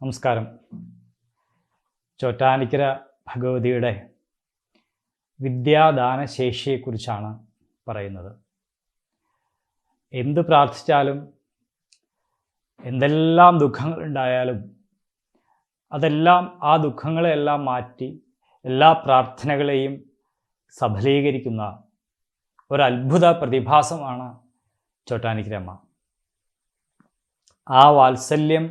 നമസ്കാരം. ചോറ്റാനിക്കര ഭഗവതിയുടെ വിദ്യാദാന ശേഷിയെക്കുറിച്ചാണ് പറയുന്നത്. എന്ത് പ്രാർത്ഥിച്ചാലും എന്തെല്ലാം ദുഃഖങ്ങൾ ഉണ്ടായാലും അതെല്ലാം ആ ദുഃഖങ്ങളെല്ലാം മാറ്റി എല്ലാ പ്രാർത്ഥനകളെയും സഫലീകരിക്കുന്ന ഒരത്ഭുത പ്രതിഭാസമാണ് ചോട്ടാനിക്കരമ്മ ആ വാത്സല്യം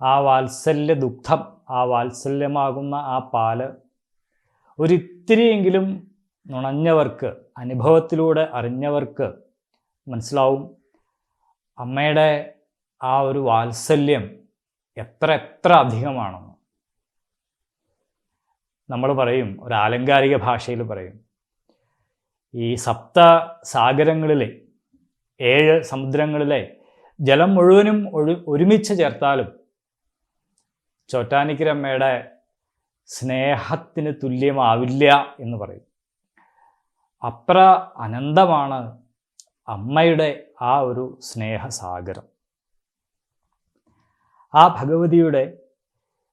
ആ വാത്സല്യ ദുഗ്ധം ആ വാത്സല്യമാകുന്ന ആ പാൽ ഒരിത്തിരിയെങ്കിലും നുണഞ്ഞവർക്ക് അനുഭവത്തിലൂടെ അറിഞ്ഞവർക്ക് മനസ്സിലാവും അമ്മയുടെ ആ ഒരു വാത്സല്യം എത്ര എത്ര അധികമാണെന്ന്. നമ്മൾ പറയും ഒരു ആലങ്കാരിക ഭാഷയിൽ പറയും. ഈ സപ്ത സാഗരങ്ങളിലെ ഏഴ് സമുദ്രങ്ങളിലെ ജലം മുഴുവനും ഒഴു ഒരുമിച്ച് ചേർത്താലും ചോറ്റാനിക്കരമ്മയുടെ സ്നേഹത്തിന് തുല്യമാവില്ല എന്ന് പറയും. അപ്ര അനന്തമാണ് അമ്മയുടെ ആ ഒരു സ്നേഹസാഗരം. ആ ഭഗവതിയുടെ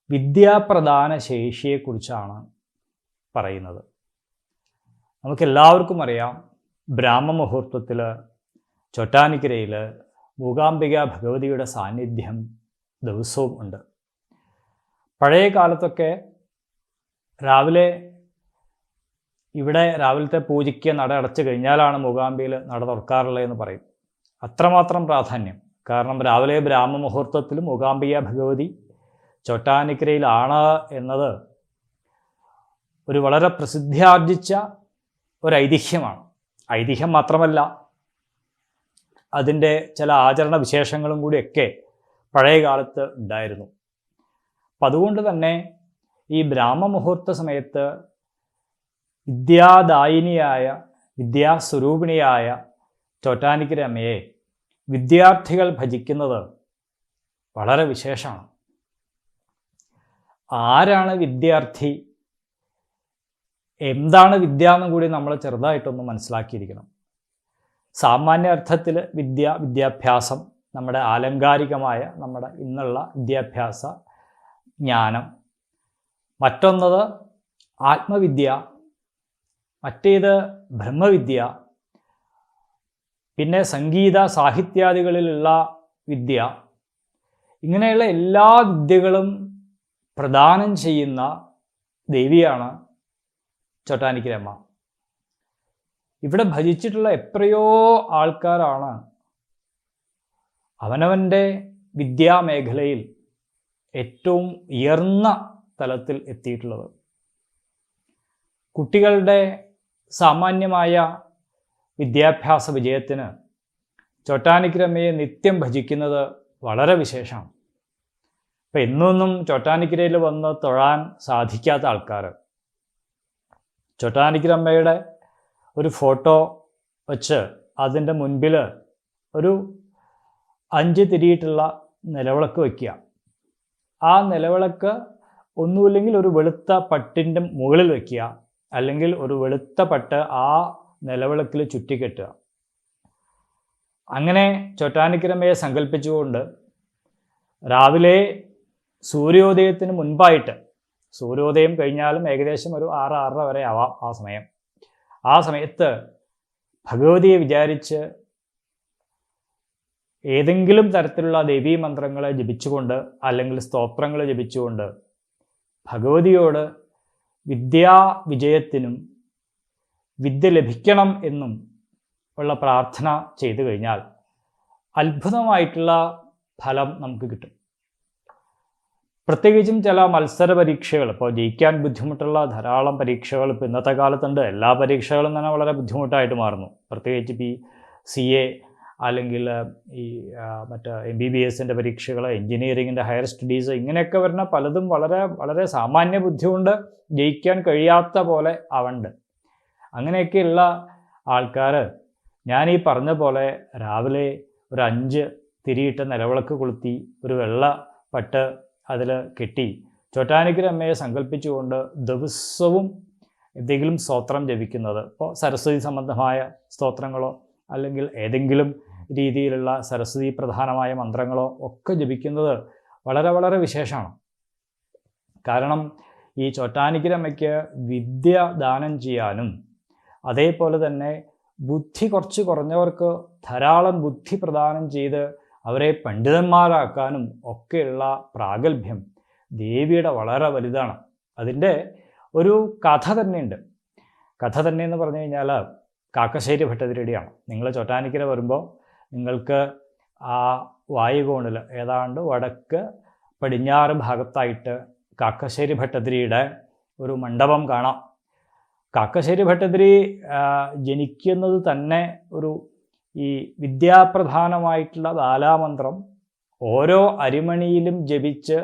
വിദ്യാപ്രധാന ശേഷിയെക്കുറിച്ചാണ് പറയുന്നത്. നമുക്കെല്ലാവർക്കും അറിയാം ബ്രാഹ്മ മുഹൂർത്തത്തിൽ ചൊട്ടാനിക്കരയിൽ മൂകാംബിക ഭഗവതിയുടെ സാന്നിധ്യം ദിവസവും ഉണ്ട്. പഴയ കാലത്തൊക്കെ രാവിലെ ഇവിടെ രാവിലത്തെ പൂജയ്ക്ക് നട അടച്ചു കഴിഞ്ഞാലാണ് മൂകാംബിയിൽ നട തുറക്കാറുള്ളത് എന്ന് പറയും. അത്രമാത്രം പ്രാധാന്യം. കാരണം രാവിലെ ബ്രാഹ്മ മുഹൂർത്തത്തിൽ മൂകാംബിക ഭഗവതി ചോട്ടാനിക്കരയിലാണ് എന്നത് ഒരു വളരെ പ്രസിദ്ധിയാർജിച്ച ഒരു ഐതിഹ്യമാണ് ഐതിഹ്യം മാത്രമല്ല അതിന്റെ ചില ആചരണ വിശേഷങ്ങളും കൂടിയൊക്കെ പഴയ കാലത്ത് ഉണ്ടായിരുന്നു. അപ്പം അതുകൊണ്ട് തന്നെ ഈ ബ്രാഹ്മമുഹൂർത്ത സമയത്ത് വിദ്യാദായിനിയായ വിദ്യാസ്വരൂപിണിയായ ചോറ്റാനിക്കരമ്മയെ വിദ്യാർത്ഥികൾ ഭജിക്കുന്നത് വളരെ വിശേഷമാണ്. ആരാണ് വിദ്യാർത്ഥി? എന്താണ് വിദ്യ എന്നും കൂടി നമ്മൾ ചെറുതായിട്ടൊന്ന് മനസ്സിലാക്കിയിരിക്കണം. സാമാന്യ അർത്ഥത്തിൽ വിദ്യ വിദ്യാഭ്യാസം നമ്മുടെ ആലങ്കാരികമായ നമ്മുടെ ഇന്നുള്ള വിദ്യാഭ്യാസ ജ്ഞാനം. മറ്റൊന്നത് ആത്മവിദ്യ മറ്റേത് ബ്രഹ്മവിദ്യ. പിന്നെ സംഗീത സാഹിത്യാദികളിലുള്ള വിദ്യ. ഇങ്ങനെയുള്ള എല്ലാ വിദ്യകളും പ്രദാനം ചെയ്യുന്ന ദേവിയാണ് ചോട്ടാനിക്കരമ്മ ഇവിടെ ഭജിച്ചിട്ടുള്ള എത്രയോ ആൾക്കാരാണ് അവനവന്റെ വിദ്യാമേഖലയിൽ ഏറ്റവും ഉയർന്ന തലത്തിൽ എത്തിയിട്ടുള്ളത്. കുട്ടികളുടെ സാമാന്യമായ വിദ്യാഭ്യാസ വിജയത്തിന് ചോട്ടാനിക്കരമ്മയെ നിത്യം ഭജിക്കുന്നത് വളരെ വിശേഷമാണ്. ഇപ്പം എന്നൊന്നും ചോട്ടാനിക്കരയിൽ വന്ന് തൊഴാൻ സാധിക്കാത്ത ആൾക്കാർ ചോട്ടാനിക്കരമ്മയുടെ ഒരു ഫോട്ടോ വച്ച് അതിന്റെ മുൻപിൽ ഒരു അഞ്ച് തിരിയിട്ടുള്ള നിലവിളക്ക് വയ്ക്കുക ആ നിലവിളക്ക് ഒന്നുമില്ലെങ്കിൽ ഒരു വെളുത്ത പട്ടിന്റെ മുകളിൽ വയ്ക്കുക അല്ലെങ്കിൽ ഒരു വെളുത്ത പട്ട് ആ നിലവിളക്കിൽ ചുറ്റിക്കെട്ടുക. അങ്ങനെ ചൊട്ടാനിക്കരമ്മയെ സങ്കല്പിച്ചുകൊണ്ട് രാവിലെ സൂര്യോദയത്തിന് മുൻപായിട്ട് സൂര്യോദയം കഴിഞ്ഞാലും ഏകദേശം ഒരു ആറ് ആറര വരെ ആവാം ആ സമയം. ആ സമയത്ത് ഭഗവതിയെ വിചാരിച്ച് ഏതെങ്കിലും തരത്തിലുള്ള ദേവീ മന്ത്രങ്ങളെ ജപിച്ചുകൊണ്ട് അല്ലെങ്കിൽ സ്തോത്രങ്ങൾ ജപിച്ചുകൊണ്ട് ഭഗവതിയോട് വിദ്യാ വിജയത്തിനും വിദ്യ ലഭിക്കണം എന്നും ഉള്ള പ്രാർത്ഥന ചെയ്തു കഴിഞ്ഞാൽ അത്ഭുതമായിട്ടുള്ള ഫലം നമുക്ക് കിട്ടും. പ്രത്യേകിച്ചും ചില മത്സര പരീക്ഷകൾ ഇപ്പോൾ ജയിക്കാൻ ബുദ്ധിമുട്ടുള്ള ധാരാളം പരീക്ഷകൾ ഇപ്പോൾ ഇന്നത്തെ കാലത്തുണ്ട്. എല്ലാ പരീക്ഷകളും തന്നെ വളരെ ബുദ്ധിമുട്ടായിട്ട് മാറുന്നു. പ്രത്യേകിച്ച് ഇപ്പോൾ ഈ സി എ അല്ലെങ്കിൽ ഈ മറ്റേ എം ബി ബി എസിന്റെ പരീക്ഷകൾ എൻജിനീയറിങ്ങിന്റെ ഹയർ സ്റ്റഡീസ് ഇങ്ങനെയൊക്കെ വരുന്ന പലതും വളരെ വളരെ സാമാന്യ ബുദ്ധി കൊണ്ട് ജയിക്കാൻ കഴിയാത്ത പോലെ ആവണ്ട് അങ്ങനെയൊക്കെയുള്ള ആൾക്കാർ ഞാൻ ഈ പറഞ്ഞ പോലെ രാവിലെ ഒരു അഞ്ച് തിരിയിട്ട് നിലവിളക്ക് കൊളുത്തി ഒരു വെള്ള പട്ട് അതിൽ കെട്ടി ചോറ്റാനിക്കര അമ്മയെ സങ്കല്പിച്ചുകൊണ്ട് ദിവസവും എന്തെങ്കിലും സ്തോത്രം ജപിക്കുന്നത്. ഇപ്പോൾ സരസ്വതി സംബന്ധമായ സ്തോത്രങ്ങളോ അല്ലെങ്കിൽ ഏതെങ്കിലും രീതിയിലുള്ള സരസ്വതി പ്രധാനമായ മന്ത്രങ്ങളോ ഒക്കെ ജപിക്കുന്നത് വളരെ വളരെ വിശേഷമാണ്. കാരണം ഈ ചോറ്റാനിക്കരമ്മയ്ക്ക് വിദ്യ ദാനം ചെയ്യാനും അതേപോലെ തന്നെ ബുദ്ധി കുറച്ച് കുറഞ്ഞവർക്ക് ധാരാളം ബുദ്ധി പ്രദാനം ചെയ്ത് അവരെ പണ്ഡിതന്മാരാക്കാനും ഒക്കെയുള്ള പ്രാഗൽഭ്യം ദേവിയുടെ വളരെ വലുതാണ്. അതിന്റെ ഒരു കഥ തന്നെയുണ്ട്. കഥ തന്നെ എന്ന് പറഞ്ഞു കഴിഞ്ഞാൽ കാക്കശ്ശേരി ഭട്ടതിരടിയാണ് നിങ്ങൾ ചോറ്റാനിക്കര വരുമ്പോൾ നിങ്ങൾക്ക് ആ വായുകോണിൽ ഏതാണ്ട് വടക്ക് പടിഞ്ഞാറ് ഭാഗത്തായിട്ട് കാക്കശ്ശേരി ഭട്ടതിരിയുടെ ഒരു മണ്ഡപം കാണാം. കാക്കശ്ശേരി ഭട്ടതിരി ജനിക്കുന്നത് തന്നെ ഒരു ഈ വിദ്യാപ്രധാനമായിട്ടുള്ള ബാലാമന്ത്രം ഓരോ അരിമണിയിലും ജപിച്ച്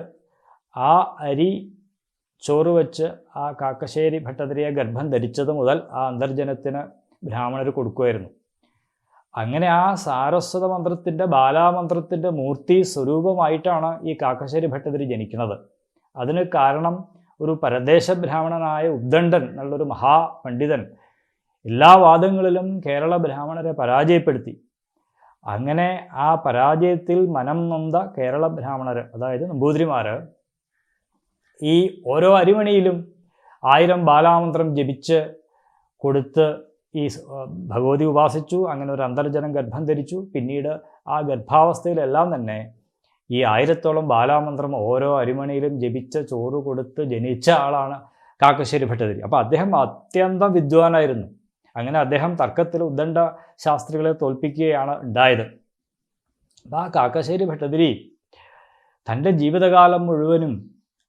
ആ അരി ചോറ് വെച്ച് ആ കാക്കശ്ശേരി ഭട്ടതിരിയെ ഗർഭം ധരിച്ചത് മുതൽ ആ അന്തർജനത്തിന് ബ്രാഹ്മണർ കൊടുക്കുമായിരുന്നു. അങ്ങനെ ആ സാരസ്വത മന്ത്രത്തിന്റെ ബാലാമന്ത്രത്തിന്റെ മൂർത്തി സ്വരൂപമായിട്ടാണ് ഈ കാക്കശ്ശേരി ഭട്ടതിരി ജനിക്കുന്നത്. അതിന് കാരണം ഒരു പരദേശ ബ്രാഹ്മണനായ ഉദ്ദണ്ഡൻ എന്നുള്ളൊരു മഹാപണ്ഡിതൻ എല്ലാ വാദങ്ങളിലും കേരള ബ്രാഹ്മണരെ പരാജയപ്പെടുത്തി. അങ്ങനെ ആ പരാജയത്തിൽ മനം നൊന്ത കേരള ബ്രാഹ്മണർ അതായത് നമ്പൂതിരിമാർ ഈ ഓരോ അരിമണിയിലും ആയിരം ബാലാമന്ത്രം ജപിച്ച് കൊടുത്ത് ഈ ഭഗവതി ഉപാസിച്ചു അങ്ങനെ ഒരു അന്തർജനം ഗർഭം ധരിച്ചു. പിന്നീട് ആ ഗർഭാവസ്ഥയിലെല്ലാം തന്നെ ഈ ആയിരത്തോളം ബാലാമന്ത്രം ഓരോ അരിമണിയിലും ജപിച്ച ചോറ് കൊടുത്ത് ജനിച്ച ആളാണ് കാക്കശ്ശേരി ഭട്ടതിരി. അപ്പോൾ അദ്ദേഹം അത്യന്തം വിദ്വാനായിരുന്നു. അങ്ങനെ അദ്ദേഹം തർക്കത്തിൽ ഉദ്ദണ്ഡ ശാസ്ത്രികളെ തോൽപ്പിക്കുകയാണ് ഉണ്ടായത്. അപ്പം ആ കാക്കശ്ശേരി ഭട്ടതിരി തന്റെ ജീവിതകാലം മുഴുവനും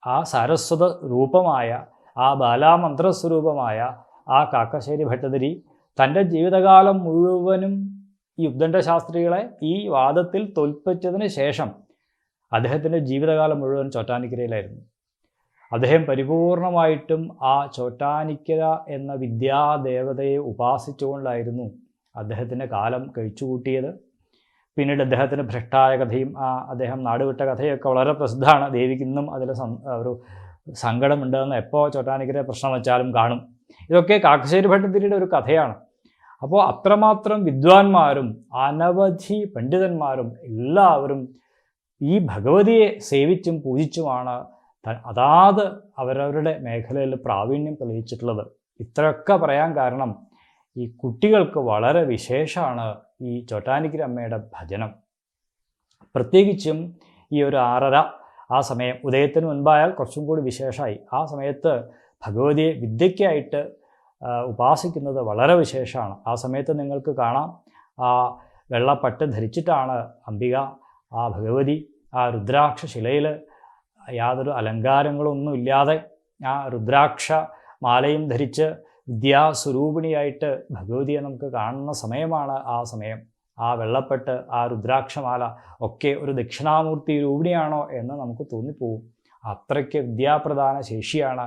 ആ സരസ്വത രൂപമായ ആ ബാലാമന്ത്രസ്വരൂപമായ ആ കാക്കശ്ശേരി ഭട്ടതിരി തന്റെ ജീവിതകാലം മുഴുവനും ഉദ്ദണ്ഡ ശാസ്ത്രികളെ ഈ വാദത്തിൽ തോൽപ്പിച്ചതിന് ശേഷം അദ്ദേഹത്തിന്റെ ജീവിതകാലം മുഴുവൻ ചോറ്റാനിക്കരയിലായിരുന്നു. അദ്ദേഹം പരിപൂർണമായിട്ടും ആ ചോറ്റാനിക്കര എന്ന വിദ്യാദേവതയെ ഉപാസിച്ചുകൊണ്ടായിരുന്നു അദ്ദേഹത്തിന്റെ കാലം കഴിച്ചുകൂട്ടിയത്. പിന്നീട് അദ്ദേഹത്തിന്റെ ഭ്രഷ്ടായ കഥയും ആ അദ്ദേഹം നാടുവിട്ട കഥയൊക്കെ വളരെ പ്രസിദ്ധമാണ്. ദേവിക്ക് ഇന്നും അതിൽ ഒരു സങ്കടമുണ്ടെന്ന് എപ്പോൾ ചോട്ടാനിക്കര പ്രശ്നം വെച്ചാലും കാണും. ഇതൊക്കെ കാക്കശ്ശേരി ഭട്ടതിരിയുടെ ഒരു കഥയാണ്. അപ്പോൾ അത്രമാത്രം വിദ്വാൻമാരും അനവധി പണ്ഡിതന്മാരും എല്ലാവരും ഈ ഭഗവതിയെ സേവിച്ചും പൂജിച്ചുമാണ് അതാത് അവരവരുടെ മേഖലയിൽ പ്രാവീണ്യം തെളിയിച്ചിട്ടുള്ളത്. ഇത്രയൊക്കെ പറയാൻ കാരണം ഈ കുട്ടികൾക്ക് വളരെ വിശേഷമാണ് ഈ ചോട്ടാനിക്കര അമ്മയുടെ ഭജനം. പ്രത്യേകിച്ചും ഈ ഒരു ആറര ആ സമയം ഉദയത്തിന് മുൻപായാൽ കുറച്ചും കൂടി വിശേഷമായി. ആ സമയത്ത് ഭഗവതിയെ വിദ്യയ്ക്കായിട്ട് ഉപാസിക്കുന്നത് വളരെ വിശേഷമാണ്. ആ സമയത്ത് നിങ്ങൾക്ക് കാണാം ആ വെള്ളപ്പട്ട് ധരിച്ചിട്ടാണ് അംബിക ആ ഭഗവതി ആ രുദ്രാക്ഷ ശിലയിൽ യാതൊരു അലങ്കാരങ്ങളൊന്നും ഇല്ലാതെ ആ രുദ്രാക്ഷ മാലയും ധരിച്ച് വിദ്യാസ്വരൂപിണിയായിട്ട് ഭഗവതിയെ നമുക്ക് കാണുന്ന സമയമാണ് ആ സമയം. ആ വെള്ളപ്പെട്ട് ആ രുദ്രാക്ഷമാല ഒക്കെ ഒരു ദക്ഷിണാമൂർത്തി രൂപിണിയാണോ എന്ന് നമുക്ക് തോന്നിപ്പോവും അത്രയ്ക്ക് വിദ്യാപ്രധാന ശേഷിയാണ്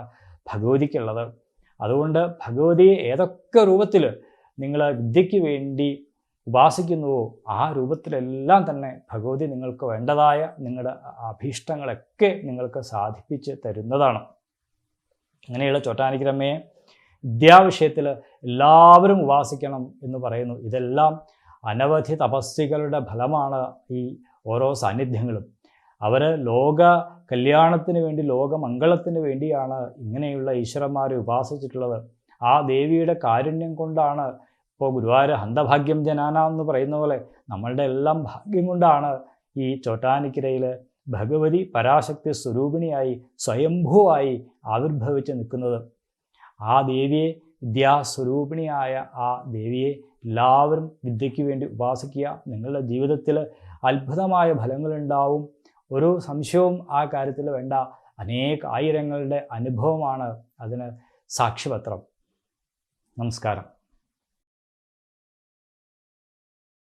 ഭഗവതിക്കുള്ളത്. അതുകൊണ്ട് ഭഗവതിയെ ഏതൊക്കെ രൂപത്തിൽ നിങ്ങൾ വിദ്യയ്ക്ക് വേണ്ടി ഉപാസിക്കുന്നുവോ ആ രൂപത്തിലെല്ലാം തന്നെ ഭഗവതി നിങ്ങൾക്ക് വേണ്ടതായ നിങ്ങളുടെ അഭീഷ്ടങ്ങളൊക്കെ നിങ്ങൾക്ക് സാധിപ്പിച്ച് തരുന്നതാണ്. അങ്ങനെയുള്ള ചോട്ടാനിക്രമയെ വിദ്യാവിഷയത്തിൽ എല്ലാവരും ഉപാസിക്കണം എന്ന് പറയുന്നു. ഇതെല്ലാം അനവധി തപസ്സികളുടെ ഫലമാണ് ഈ ഓരോ സാന്നിധ്യങ്ങളും. അവർ ലോക കല്യാണത്തിന് വേണ്ടി ലോകമംഗളത്തിന് വേണ്ടിയാണ് ഇങ്ങനെയുള്ള ഈശ്വരന്മാരെ ഉപാസിച്ചിട്ടുള്ളത്. ആ ദേവിയുടെ കാരുണ്യം കൊണ്ടാണ് ഇപ്പോൾ ഗുരുവായൂർ ഹന്തഭാഗ്യം ജനാന എന്ന് പറയുന്ന പോലെ നമ്മളുടെ എല്ലാം ഭാഗ്യം കൊണ്ടാണ് ഈ ചോട്ടാനിക്കരയിൽ ഭഗവതി പരാശക്തി സ്വരൂപിണിയായി സ്വയംഭൂവായി ആവിർഭവിച്ച് നിൽക്കുന്നത്. ആ ദേവിയെ വിദ്യാസ്വരൂപിണിയായ ആ ദേവിയെ എല്ലാവരും വിദ്യയ്ക്ക് വേണ്ടി ഉപാസിക്കുക. നിങ്ങളുടെ ജീവിതത്തിൽ അത്ഭുതമായ ഫലങ്ങളുണ്ടാവും ഒരു സംശയവും ആ കാര്യത്തിൽ വേണ്ട. അനേക ആയിരങ്ങളുടെ അനുഭവമാണ് അതിന് സാക്ഷ്യപത്രം. നമസ്കാരം.